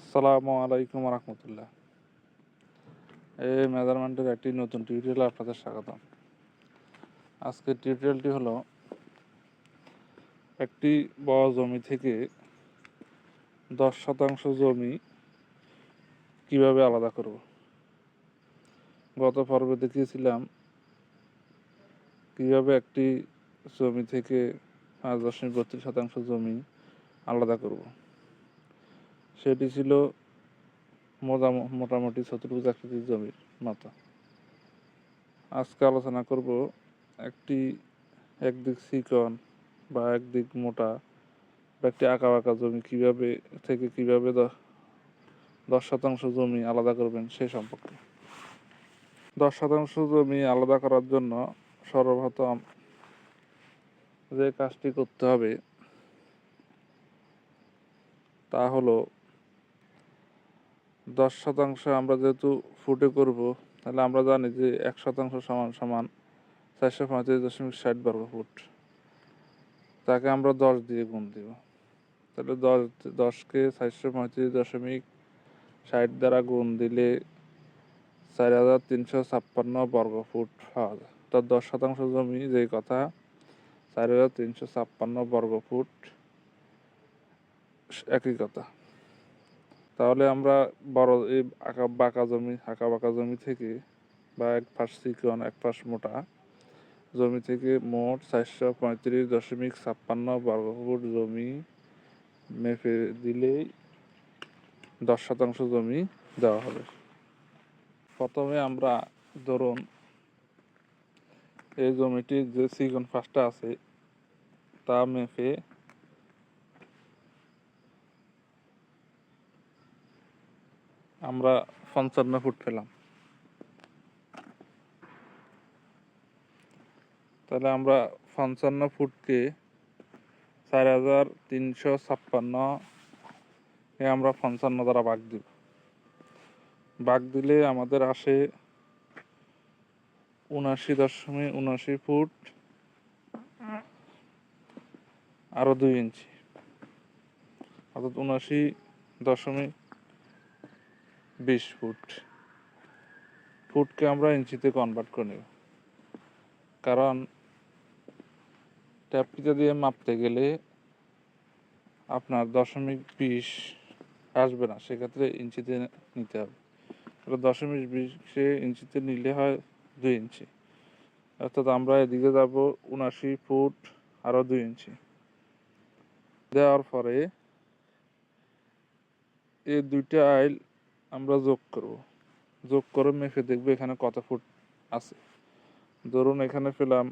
আসসালামু আলাইকুম রহমতুল্লাহ। এই মেজারমেন্টের একটি নতুন টিউটোরিয়ালে আপনাদের স্বাগতম। আজকের টিউটোরিয়ালটি হলো, একটি বড় জমি থেকে দশ শতাংশ জমি কীভাবে আলাদা করব? গত পর্বে দেখিয়েছিলাম কীভাবে একটি জমি থেকে পাঁচ দশমিক বত্রিশ শতাংশ জমি আলাদা করব। সেটি ছিল মোটাম- মোটামুটি চতুর্ভুজ আকৃতির জমির মতো আজকে আলোচনা করব একটি, একদিক চিকন বা একদিক মোটা বা একটি আঁকা বাঁকা জমি কীভাবে থেকে কীভাবে দশ শতাংশ জমি আলাদা করবেন সে সম্পর্কে। দশ শতাংশ জমি আলাদা করার জন্য সর্বপ্রথম যে কাজটি করতে হবে তা হলো দশ শতাংশ আমরা যেহেতু ফুটে করব, তাহলে আমরা জানি যে এক শতাংশ সমান সমান চারশো পঁয়ত্রিশ দশমিক ষাট বর্গ ফুট। তাকে আমরা দশ দিয়ে গুণ দিব। তাহলে দশ, দশকে চারশো পঁয়ত্রিশ দশমিক ষাট দ্বারা গুণ দিলে চার হাজার তিনশো ছাপ্পান্ন বর্গ ফুট পাওয়া যায় তো দশ শতাংশ জমি যেই কথা, চার হাজার তিনশো ছাপ্পান্ন বর্গ ফুট একই কথা। তাহলে আমরা বড় এই আঁকা বাঁকা জমি, আঁকা বাঁকা জমি থেকে বা এক পাশ চিকন, এক পাশ মোটা জমি থেকে মোট চারশো পঁয়ত্রিশ দশমিক ছাপ্পান্ন বর্গফুট জমি মেপে দিলেই দশ শতাংশ জমি দেওয়া হবে। প্রথমে আমরা ধরুন এই জমিটির যে চিকন পাশটা আছে, তা মেপে আমরা পঞ্চান্ন ফুট পেলাম। তাহলে আমরা পঞ্চান্ন ফুটকে চার হাজার তিনশো ছাপ্পান্ন এ আমরা পঞ্চান্ন দ্বারা ভাগ দিব। ভাগ দিলে আমাদের আসে উনাশি দশমিক উনাশি ফুট আরও দুই ইঞ্চি। অর্থাৎ উনাশি দশমিক বিশ ফুট। ফুটকে আমরা ইঞ্চিতে কনভার্ট করে নেব। কারণ ট্যাপটিতে দিয়ে মাপতে গেলে আপনার দশমিক বিশ আসবে না, সেক্ষেত্রে ইঞ্চিতে নিতে হবে। দশমিক বিশে ইঞ্চিতে নিলে হয় দুই ইঞ্চি। অর্থাৎ আমরা এদিকে যাব উনাশি ফুট, আরও দুই ইঞ্চি। দেওয়ার পরে এই দুইটা আইল আমরা যোগ করব। যোগ করে মেপে দেখব এখানে কত ফুট আছে। ধরুন এখানে পেলাম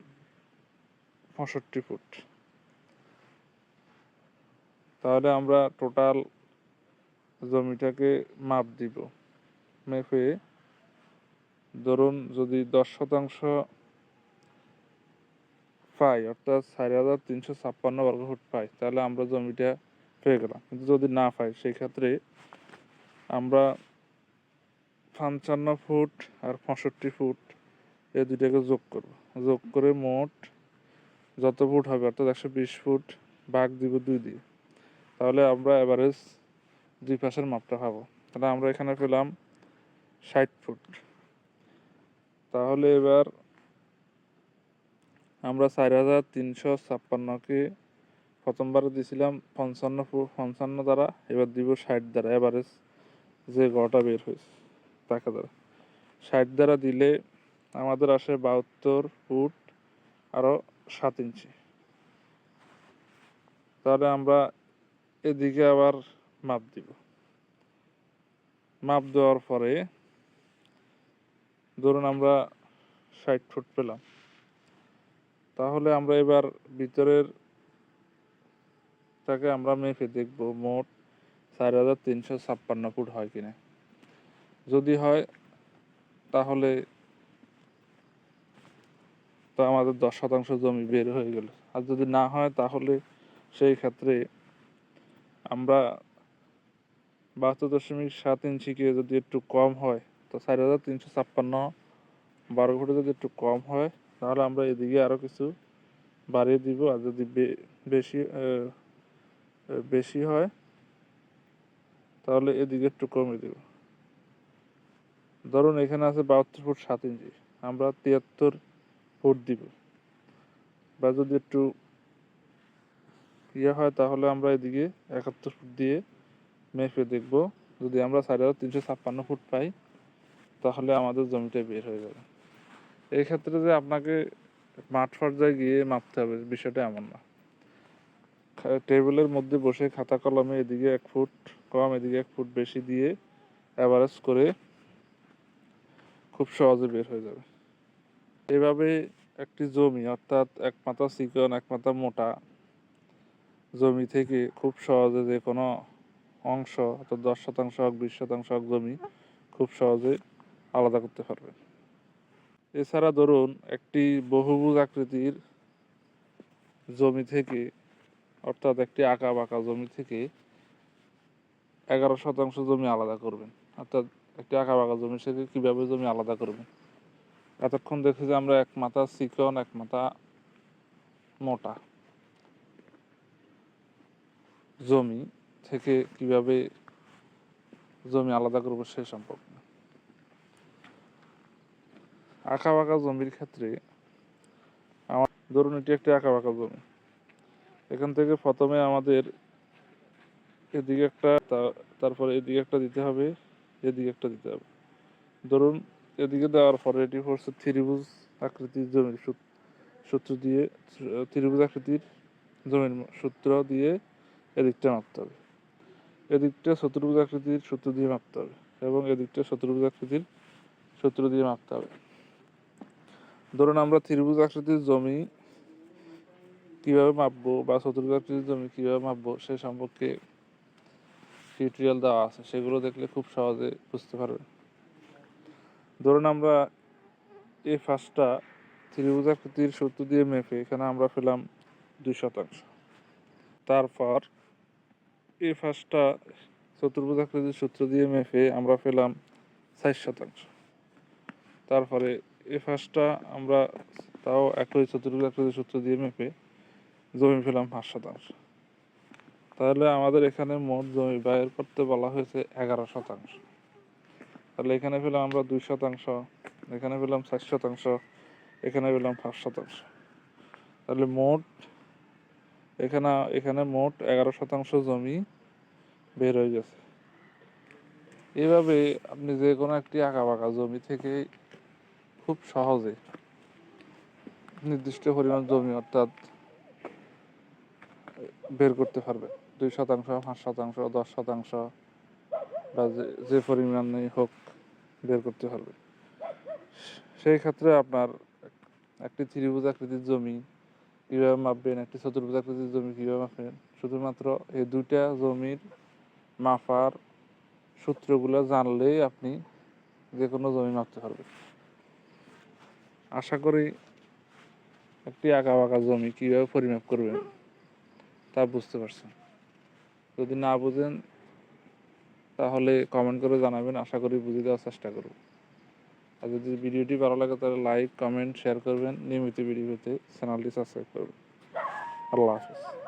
পঁয়ষট্টি ফুট। তাহলে আমরা টোটাল জমিটাকে মাপ দিব। মেপে ধরুন যদি দশ শতাংশ পাই, অর্থাৎ চার হাজার তিনশো ছাপ্পান্ন বর্গ ফুট পাই, তাহলে আমরা জমিটা পেয়ে গেলাম। কিন্তু যদি না পাই সেই ক্ষেত্রে আমরা পঞ্চান্ন ফুট আর পঁয়ষট্টি ফুট, এই দুইটাকে যোগ করব। যোগ করে মোট যত ফুট হবে, অর্থাৎ একশো বিশ ফুট ভাগ দিব দুই দিয়ে। তাহলে আমরা অ্যাভারেজ দুই পাশের মাপটা পাবো। তাহলে আমরা এখানে পেলাম ষাট ফুট। তাহলে এবার আমরা চার হাজার তিনশো ছাপ্পান্নকে প্রথমবার দিয়েছিলাম পঞ্চান্ন ফুট পঞ্চান্ন দ্বারা, এবার দিব ষাট দ্বারা। অ্যাভারেজ যে গড়টা বের হয়েছে। টাকা দ্বারা ষাট দ্বারা দিলে আমাদের আসে বাহাত্তর ফুট আরও সাত ইঞ্চি। তাহলে আমরা এদিকে আবার মাপ দিব। মাপ দেওয়ার পরে ধরুন আমরা ষাট ফুট পেলাম। তাহলে আমরা এবার ভিতরের তাকে আমরা মেপে দেখব মোট চার হাজার তিনশো ছাপ্পান্ন ফুট হয় কিনা। যদি হয়, তাহলে তো আমাদের দশ শতাংশ জমি বের হয়ে গেল। আর যদি না হয়, তাহলে সেই ক্ষেত্রে আমরা বাহাত্তর দশমিক সাত ইঞ্চিকে যদি একটু কম হয়, তো চার হাজার তিনশো ছাপ্পান্ন বারো ফুটে যদি একটু কম হয়, তাহলে আমরা এদিকে আরও কিছু বাড়িয়ে দিব। আর যদি বেশি বেশি হয়, তাহলে এদিকে একটু কমে দেব। ধরুন এখানে আছে বাহাত্তর ফুট সাত ইঞ্চি, আমরা তিয়াত্তর ফুট দিব। বা যদি একটু ইয়ে হয় তাহলে আমরা এদিকে একাত্তর ফুট দিয়ে মেপে দেখব। যদি আমরা চার হাজার তিনশো ছাপ্পান্ন ফুট পাই, তাহলে আমাদের জমিটা বের হয়ে যাবে। এই ক্ষেত্রে যে আপনাকে মাঠ পর্যায়ে গিয়ে মাপতে হবে, বিষয়টা এমন না। টেবিলের মধ্যে বসে খাতা কলমে এদিকে এক ফুট কম, এদিকে এক ফুট বেশি দিয়ে অ্যাভারেজ করে খুব সহজে বের হয়ে যাবে। এভাবে একটি জমি, অর্থাৎ এক চিকন এক মোটা জমি থেকে খুব সহজে যে কোনো অংশ, অর্থাৎ দশ শতাংশ হোক, বিশ শতাংশ হোক জমি খুব সহজে আলাদা করতে পারবেন এছাড়া ধরুন, একটি বহুভুজ আকৃতির জমি থেকে, অর্থাৎ একটি আঁকা বাঁকা জমি থেকে এগারো শতাংশ জমি আলাদা করবেন। অর্থাৎ একটি আঁকা বাঁকা জমি থেকে কীভাবে জমি আলাদা করবেন এতক্ষণ দেখি যে আমরা এক মাথা চিকন এক মাথা মোটা। জমি থেকে কীভাবে জমি আলাদা করব সে সম্পর্কে। আঁকা বাঁকা জমির ক্ষেত্রে আমার ধরুন এটি একটি আঁকা বাঁকা জমি। এখান থেকে প্রথমে আমাদের এদিকে একটা তারপরে এদিকে একটা দিতে হবে। এদিকে একটা দিতে হবে। ধরুন এদিকে দেওয়ার পরে এটি হচ্ছে ত্রিভুজ আকৃতির জমির সূত্র দিয়ে, ত্রিভুজ আকৃতির জমির সূত্র দিয়ে এদিকটা মাপতে হবে। এদিকটা চতুর্ভুজ আকৃতির সূত্র দিয়ে মাপতে হবে এবং এদিকটা চতুর্ভুজ আকৃতির সূত্র দিয়ে মাপতে হবে। ধরুন আমরা ত্রিভুজ আকৃতির জমি কীভাবে মাপবো বা চতুর্ভুজ আকৃতির জমি কীভাবে মাপবো সে সম্পর্কে টিউটোরিয়াল দেওয়া আছে, সেগুলো দেখলে খুব সহজে বুঝতে পারবে। ধরুন আমরা এই ফার্স্টটা ত্রিভুজ আকৃতির সূত্র দিয়ে মেপে এখানে আমরা পেলাম দুই শতাংশ। তারপর এই ফার্স্টটা চতুর্ভুজ আকৃতির সূত্র দিয়ে মেপে আমরা পেলাম ষাট শতাংশ। তারপরে এই ফার্স্টটা আমরা তাও একই চতুর্ভুজ আকৃতির সূত্র দিয়ে মেপে জমি পেলাম পাঁচ শতাংশ। তাহলে আমাদের এখানে মোট জমি ব্যয়ের করতে বলা হয়েছে এগারো শতাংশ। তাহলে এখানে পেলাম আমরা দুই শতাংশ, এখানে পেলাম ষাট শতাংশ, এখানে পেলাম পাঁচ শতাংশ। তাহলে মোট এখানে এখানে মোট এগারো শতাংশ জমি বের হয়ে গেছে। এইভাবে আপনি যে কোনো একটি আঁকা বাঁকা জমি থেকে খুব সহজে নির্দিষ্ট পরিমাণ জমি অর্থাৎ বের করতে পারবেন। দুই শতাংশ, পাঁচ শতাংশ, দশ শতাংশ বা যে- পরিমাণে হোক বের করতে পারবে। সেই ক্ষেত্রে আপনার একটি ত্রিভুজ আকৃতির জমি কীভাবে মাপবেন, একটি চতুর্ভুজ আকৃতির জমি কীভাবে মাপবেন? শুধুমাত্র এই দুইটা জমির মাপার সূত্রগুলো জানলেই আপনি যে কোনো জমি মাপতে পারবেন। আশা করি একটি আঁকা বাঁকা জমি কীভাবে পরিমাপ করবেন তা বুঝতে পারছেন। যদি না বুঝেন, তাহলে কমেন্ট করে জানাবেন। আশা করি বুঝে দেওয়ার চেষ্টা করব। আর যদি ভিডিওটি ভালো লাগে, তাহলে লাইক কমেন্ট শেয়ার করবেন। নিয়মিত ভিডিও পেতে চ্যানেলটি সাবস্ক্রাইব করবেন। আল্লাহ হাফেজ।